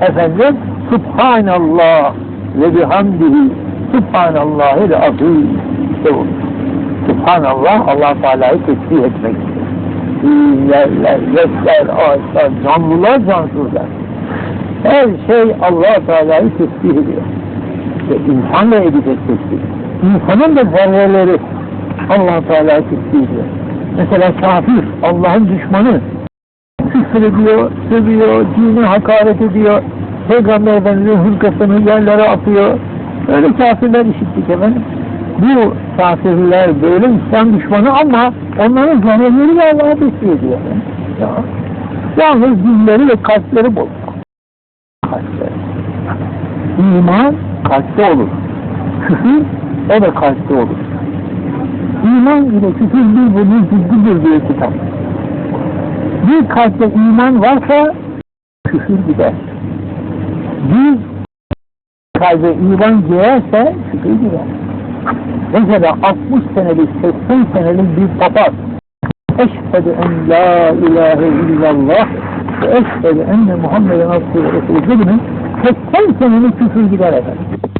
efendim Subhanallah ve bihamdihi Subhanallahil azim bu. Subhanallah Allah Teala'yı tesbih etmek. Yerler, gökler, ağaçlar, canlılar, cansızlar. Her şey Allah Teala'yı tesbih ediyor. İşte insan da edecek tesbih. İnsanın da zerreleri Allah Teala'yı tesbih ediyor. Mesela kafir, Allah'ın düşmanı ediyor, sövüyor, dini hakaret ediyor, Peygamber Efendimiz'in hırkasını yerlere atıyor. Öyle kafirler işittik efendim. Bu kafirler böyle İslam düşmanı ama onların de Allah'a tesbih ediyor. Ya. Yalnız dilleri ve kalpleri bozuk. Kalpleri. İman kalpte olur. Küfür o da kalpte olur. İman ile küfür birbirinin zıddıdır diyor kitap. Bir kalpte iman varsa küfür gider. Bir kalbe iman girerse küfür gider. Mesela 60 senelik, 80 senelik bir papaz Eşhedü en la ilahe illallah ve eşhedü enne Muhammeden Resulü Resulü 80 senelik küfür gider efendim.